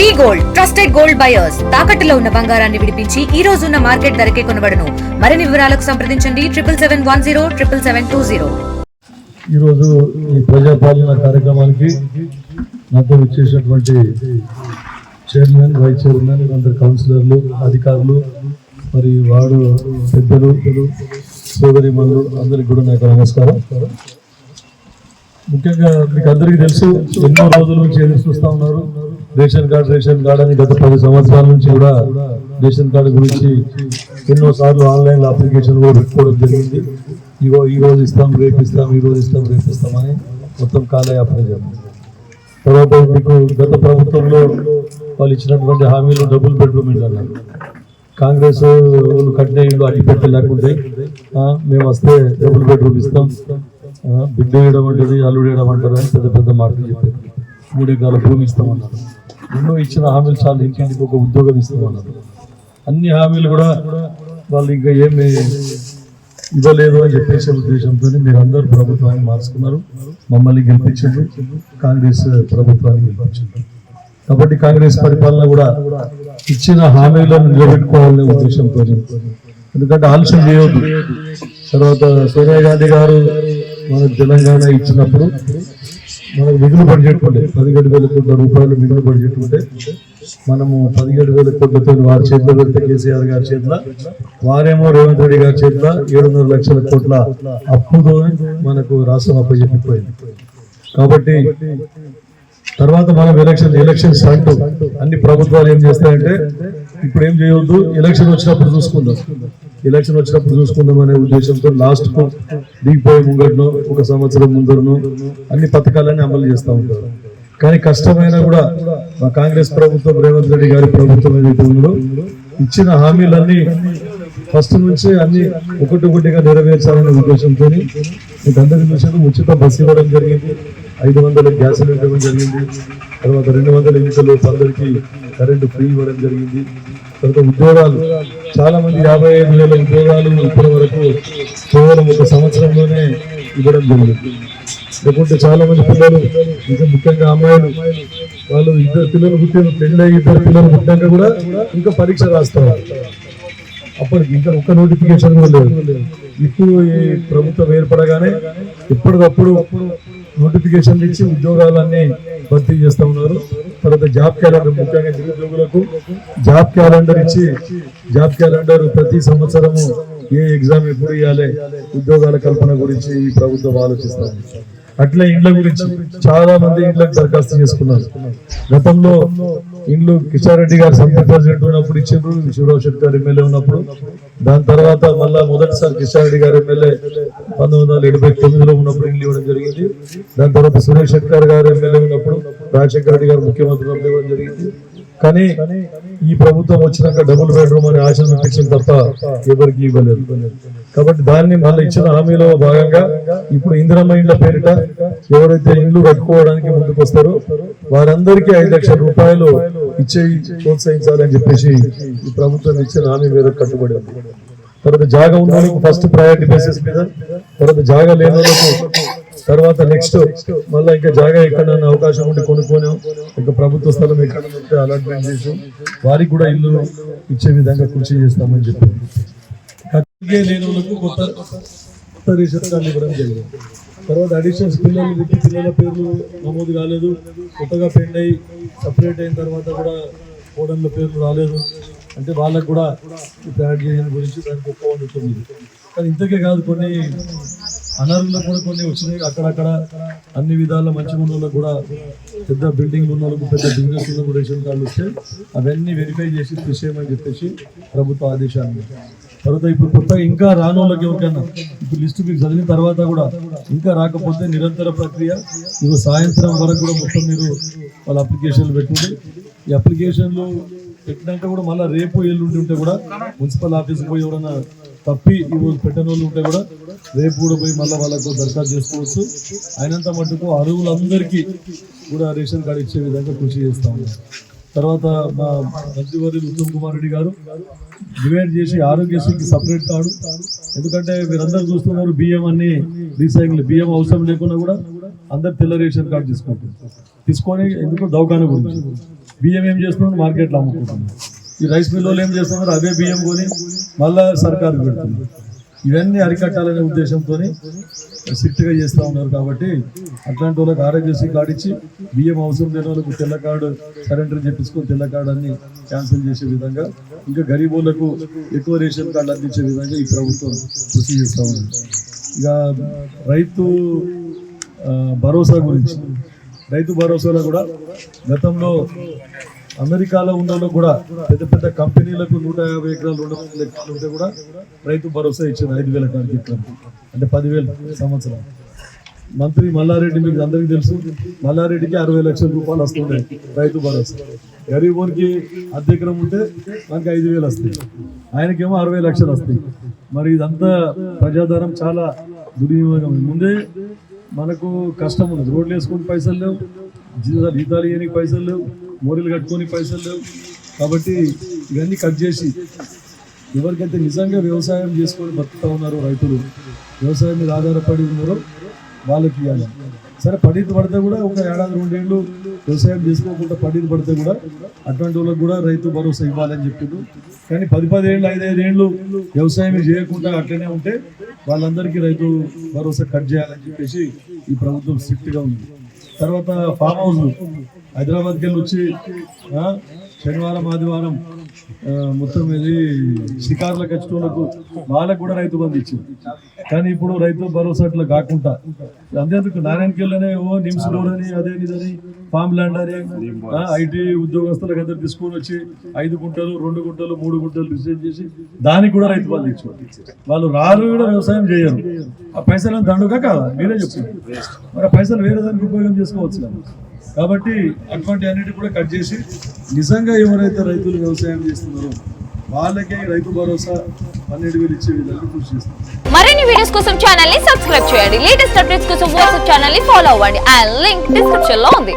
We gold trusted gold buyers. తాకట్టులో ఉన్న బంగారాన్ని విడిపించి ఈ రోజు ఉన్న మార్కెట్ ధరకే కొనబడను. మరిన్ని వివరాలకు సంప్రదించండి. Triple seven one zero triple seven two zero. ఈరోజు ఈ ప్రజాపాలన కార్యక్రమానికి నాతో వచ్చేసినటువంటి చైర్మన్ వైస్ చైర్మన్ అందరు కౌన్సిలర్లు అధికారులు మరి వార్డు పెద్దలు సోదరి మనులు అందరికి కూడా నాకు నమస్కారం. ముఖ్యంగా మీకు అందరికీ తెలుసు ఎన్నో రోజుల నుంచి ఎదురు చూస్తా ఉన్నారు. రేషన్ కార్డు రేషన్ కార్డు అని గత పది సంవత్సరాల నుంచి కూడా రేషన్ కార్డు గురించి ఎన్నో సార్లు ఆన్లైన్ అప్లికేషన్ కూడా పెట్టుకోవడం జరిగింది. ఇగో ఈ రోజు ఇస్తాం రేపు ఇస్తాం ఈ రోజు ఇస్తాం రేపు ఇస్తామని మొత్తం కాలయాపన చేయాలి తర్వాత మీకు గత ప్రభుత్వంలో వాళ్ళు ఇచ్చినటువంటి హామీలు డబుల్ బెడ్రూమ్ ఇల్లు అన్నారు కాంగ్రెస్ వాళ్ళు కట్టిన ఇల్లు అడిపెట్ట లేకుంటే మేము వస్తే డబుల్ బెడ్రూమ్ ఇస్తాం. బిడ్డ వేయడం అంటది అల్లుడు వేయడం అంటారు అని పెద్ద పెద్ద మాటలు చెప్పారు. మూడు ఎకరాల భూమి ఇస్తామన్నారు. ఎన్నో ఇచ్చిన హామీలు చాలా ఇంటింటికి ఒక ఉద్యోగం ఇస్తున్నారు. అన్ని హామీలు కూడా వాళ్ళు ఇంకా ఏమి ఇవ్వలేదు అని చెప్పేసే ఉద్దేశంతో మీరు అందరూ ప్రభుత్వాన్ని మార్చుకున్నారు. మమ్మల్ని గెలిపించారు కాంగ్రెస్ ప్రభుత్వాన్ని గెలిపించారు కాబట్టి కాంగ్రెస్ పరిపాలన కూడా ఇచ్చిన హామీలను నిలబెట్టుకోవాలనే ఉద్దేశంతో ఎందుకంటే ఆలస్యం చేయవద్దు తర్వాత సోనియా గాంధీ గారు మన తెలంగాణ ఇచ్చినప్పుడు మనకు మిగులు బడ్జెట్ ఉండే. పదిహేడు వేల కోట్ల రూపాయలు మిగులు బడ్జెట్ ఉంటే మనము పదిహేడు వేల కోట్లతో వారి చేతిలో పెడితే కేసీఆర్ గారి చేతిలో వారేమో రేవంత్ రెడ్డి గారి చేతిలో ఏడున్నర లక్షల కోట్ల అప్పుతో మనకు రాష్ట్రం అప్పచెప్పిపోయింది. కాబట్టి తర్వాత మనం ఎలక్షన్ ఎలక్షన్స్ అంటూ అన్ని ప్రభుత్వాలు ఏం చేస్తాయంటే ఇప్పుడు ఏం చేయవద్దు ఎలక్షన్ వచ్చినప్పుడు చూసుకుందాం. ఎలక్షన్ వచ్చినప్పుడు చూసుకుందాం అనే ఉద్దేశంతో లాస్ట్ దిగిపోయే ముంగట్ను ఒక సంవత్సరం ముందరనో అన్ని పథకాలన్నీ అమలు చేస్తూ ఉంటారు. కానీ కష్టమైనా కూడా మా కాంగ్రెస్ ప్రభుత్వం రేవంత్ రెడ్డి గారి ప్రభుత్వం ఏదైతే ఉందో ఇచ్చిన హామీలన్నీ ఫస్ట్ నుంచి అన్ని ఒకటి ఒకటిగా నెరవేర్చాలనే ఉద్దేశంతో మీకు అందరికీ చూసారు ఉచిత బస్సు ఇవ్వడం జరిగింది. ఐదు వందల సిలిండర్ ఇవ్వడం జరిగింది. తర్వాత రెండు వందల ఎన్నికలు అందరికీ కరెంటు ఫ్రీ ఇవ్వడం జరిగింది. తర్వాత ఉద్యోగాలు. చాలా మంది యాభై ఐదు వేల ఉద్యోగాలు ఇప్పటి వరకు కేవలం ఒక సంవత్సరంలోనే ఇవ్వడం జరిగింది. లేకుంటే చాలా మంది పిల్లలు ఇంకా ముఖ్యంగా అమ్మాయిలు వాళ్ళు ఇద్దరు పిల్లలు పుట్టిన పెళ్ళి ఇద్దరు పిల్లలు పుట్టాక కూడా ఇంకా పరీక్ష రాస్తారు అప్పటికి ఇంకా ఒక్క నోటిఫికేషన్ కూడా లేదు. ఇప్పుడు ఈ ప్రభుత్వం ఏర్పడగానే ఎప్పటికప్పుడు నోటిఫికేషన్ ఇచ్చి ఉద్యోగాలన్నీ భర్తీ చేస్తూ ఉన్నారు. తర్వాత జాబ్ క్యాలెండర్ ముఖ్యంగా నిరుద్యోగులకు జాబ్ క్యాలెండర్ ఇచ్చి జాబ్ క్యాలెండర్ ప్రతి సంవత్సరము ఏ ఎగ్జామ్ ఎప్పుడు ఇవ్వాలి ఉద్యోగాల కల్పన గురించి ఈ ప్రభుత్వం ఆలోచిస్తాము అట్లే ఇండ్ల గురించి చాలా మంది ఇండ్లకు దరఖాస్తు చేసుకున్నారు. గతంలో ఇండ్లు కిషారెడ్డి గారు సంస్థ ప్రెసిడెంట్ ఉన్నప్పుడు ఇచ్చిండ్రు శివరావు శెట్టి గారు ఎమ్మెల్యే ఉన్నప్పుడు. దాని తర్వాత మళ్ళా మొదటిసారి కిషారెడ్డి గారు ఎమ్మెల్యే పంతొమ్మిది వందల ఎనభై తొమ్మిదిలో ఉన్నప్పుడు ఇండ్లు ఇవ్వడం జరిగింది. దాని తర్వాత సురేష్ శెట్టి గారు ఎమ్మెల్యే ఉన్నప్పుడు రాజశేఖర రెడ్డి గారు ముఖ్యమంత్రి ఇవ్వడం జరిగింది. కానీ ఈ ప్రభుత్వం వచ్చినాక డబుల్ బెడ్రూమ్ అనే ఆశ చూపించింది తప్ప ఎవరికి ఇవ్వలేదు. కాబట్టి దాన్ని మళ్ళీ ఇచ్చిన హామీలో భాగంగా ఇప్పుడు ఇందిరమ్మ ఇండ్ల పేరిట ఎవరైతే ఇండ్లు కట్టుకోవడానికి ముందుకు వస్తారో వారందరికీ ఐదు లక్షల రూపాయలు ఇచ్చే ప్రోత్సహించాలని చెప్పేసి ఈ ప్రభుత్వం ఇచ్చిన హామీ మీద కట్టుబడి తర్వాత జాగా ఉన్న ఫస్ట్ ప్రయారిటీ బేసిస్ మీద తర్వాత జాగా లేని తర్వాత నెక్స్ట్ మళ్ళీ ఇంకా జాగా ఎక్కడైనా అవకాశం ఉంటే కొనుక్కొని. ఇంకా ప్రభుత్వ స్థలం ఎక్కడ ఉంటే అలాట్మెంట్ చేసి వారికి కూడా ఇల్లు ఇచ్చే విధంగా కృషి చేస్తామని చెప్పి కట్టిగే వాళ్ళకు కొత్త కొత్త రేషన్ కార్డు ఇవ్వడం జరిగింది. తర్వాత అడిషనల్స్ పిల్లలు పిల్లల పేర్లు నమోదు కాలేదు. కొత్తగా పెండ్ అయ్యి సపరేట్ అయిన తర్వాత కూడా కోడళ్ళ పేర్లు రాలేదు. అంటే వాళ్ళకు కూడా ఇప్పుడు చేయడం గురించి దానికి ఒక్క కానీ ఇంతకే కాదు కొన్ని అనర్హులకు కూడా కొన్ని వచ్చినాయి. అక్కడక్కడ అన్ని విధాల మంచి ఉన్న కూడా పెద్ద బిల్డింగ్లు ఉన్న వాళ్ళకు పెద్ద బిజినెస్ ఉన్న రేషన్ కార్డులు వస్తే అవన్నీ వెరిఫై చేసి తీసేయమని చెప్పేసి ప్రభుత్వ ఆదేశాలు. తర్వాత ఇప్పుడు కొత్తగా ఇంకా రాని వాళ్ళకి ఎవరికైనా ఇప్పుడు లిస్ట్ మీకు చదివిన తర్వాత కూడా ఇంకా రాకపోతే నిరంతర ప్రక్రియ. ఇవి సాయంత్రం వరకు కూడా మొత్తం మీరు వాళ్ళ అప్లికేషన్లు పెట్టుకుంటే ఈ అప్లికేషన్లు పెట్టినాక కూడా మళ్ళీ రేపు ఎల్లుండి ఉంటే కూడా మున్సిపల్ ఆఫీస్కి పోయి ఎవరైనా తప్పి ఇవి పెట్టని వాళ్ళు ఉంటే కూడా రేపు కూడా పోయి మళ్ళీ వాళ్ళకు దరఖాస్తు చేసుకోవచ్చు. అయినంత మటుకు అరువులందరికీ కూడా రేషన్ కార్డు ఇచ్చే విధంగా కృషి చేస్తా ఉన్నాం తర్వాత మా మంత్రివర్యులు ఉత్తమ్ కుమార్ రెడ్డి గారు డివైడ్ చేసి ఆరోగ్యశ్రీకి సపరేట్ కార్డు. ఎందుకంటే మీరందరూ చూస్తున్నారు బియ్యం అన్ని రీసైకిల్ బియ్యం అవసరం లేకుండా కూడా అందరు తెల్ల రేషన్ కార్డు తీసుకుంటారు తీసుకొని ఎందుకు దౌకాన గురించి? బియ్యం ఏం చేస్తున్నారు మార్కెట్లో అమ్ముకుంటున్నారు. ఈ రైస్ మిల్లులు ఏం చేస్తున్నారు అదే బియ్యం కొని మళ్ళా సర్కారు పెడుతున్నారు ఇవన్నీ అరికట్టాలనే ఉద్దేశంతో స్ట్రిక్ట్గా చేస్తూ ఉన్నారు కాబట్టి అట్లాంటి వాళ్ళకి ఆరోగ్యశ్రీ కార్డు ఇచ్చి బియ్యం అవసరం లేని వాళ్ళకు తెల్ల కార్డు సరెండర్ చెప్పించుకొని తెల్ల కార్డు అన్ని క్యాన్సిల్ చేసే విధంగా ఇంకా గరీబులకు ఎక్కువ రేషన్ కార్డు అందించే విధంగా ఈ ప్రభుత్వం కృషి చేస్తూ ఉంది. ఇక రైతు భరోసా గురించి రైతు భరోసాలో కూడా గతంలో అమెరికాలో ఉన్న కూడా పెద్ద పెద్ద కంపెనీలకు నూట యాభై ఎకరాలు రెండు వందల ఎకరాలు ఉంటే కూడా రైతు భరోసా ఇచ్చింది ఐదు వేల కాడికి అంటే పదివేల సంవత్సరం. మంత్రి మల్లారెడ్డి మీకు అందరికీ తెలుసు. మల్లారెడ్డికి అరవై లక్షల రూపాయలు వస్తుంటాయి రైతు భరోసా. గరీబోనికి అర్ధ ఎకరం ఉంటే మనకి ఐదు వేలు వస్తాయి. ఆయనకేమో అరవై లక్షలు వస్తాయి. మరి ఇదంతా ప్రజాధారం చాలా దుర్వినియోగం. ఉంది. ముందే మనకు కష్టం ఉంది రోడ్లు వేసుకొని పైసలు లేవు. జీతాలు ఇవ్వడానికి పైసలు లేవు. మోరీలు కట్టుకొని పైసలు లేవు. కాబట్టి ఇవన్నీ కట్ చేసి ఎవరికైతే నిజంగా వ్యవసాయం చేసుకొని బతుకుతా ఉన్నారో రైతులు వ్యవసాయం మీద ఆధారపడి ఉన్నారో వాళ్ళకి ఇవ్వాలి. సరే పడితే పడితే కూడా ఒక ఏడాది రెండేళ్ళు వ్యవసాయం చేసుకోకుండా పడితే పడితే కూడా అటువంటి వాళ్ళకి కూడా రైతు భరోసా ఇవ్వాలని చెప్పిండు కానీ పది పదేళ్ళు ఐదైదేళ్ళు వ్యవసాయం చేయకుండా అట్లనే ఉంటే వాళ్ళందరికీ రైతు భరోసా కట్ చేయాలని చెప్పేసి ఈ ప్రభుత్వం స్ట్రిక్ట్గా ఉంది. తర్వాత ఫామ్ హౌస్ హైదరాబాద్కి వెళ్ళి వచ్చి ఆ, శనివారం ఆదివారం మొత్తం ఇది షికారులకు వచ్చేటోళ్ళకు వాళ్ళకు కూడా రైతు బంధు ఇచ్చింది. కానీ ఇప్పుడు రైతు భరోసా అట్లా కాకుండా అంతేందుకు నారాయణకేళ్ళనే ఓ నిమ్స్ రోడ్ అని అదే ఇదని ఫామ్ ల్యాండ్ అని ఐటీ ఉద్యోగస్తులకు అందరు తీసుకొని వచ్చి ఐదు గుంటలు రెండు గుంటలు మూడు గుంటలు రిసీవ్ చేసి దానికి కూడా రైతు బంధు ఇచ్చారు. వాళ్ళు రారు కూడా వ్యవసాయం చేయరు. ఆ పైసలు దండుగా కాదా? మీరే చెప్పారు మరి ఆ పైసలు వేరే దానికి ఉపయోగం చేసుకోవచ్చు కాబట్టి అటువంటి అన్నిటి కూడా కట్ చేసి నిజంగా ఎవరైతే రైతులు వ్యవసాయం చేస్తున్నారో వాళ్ళకే రైతు భరోసా పన్నెండు వేలు ఇచ్చే విధంగా కృషి చేస్తారు మరిన్ని వీడియోస్ కోసం ఛానల్ని సబ్స్క్రైబ్ చేయండి. లేటెస్ట్ అప్డేట్స్ కోసం వాట్సాప్ ఛానల్ని ఫాలో అవ్వండి. అండ్ లింక్ డిస్క్రిప్షన్లో ఉంది.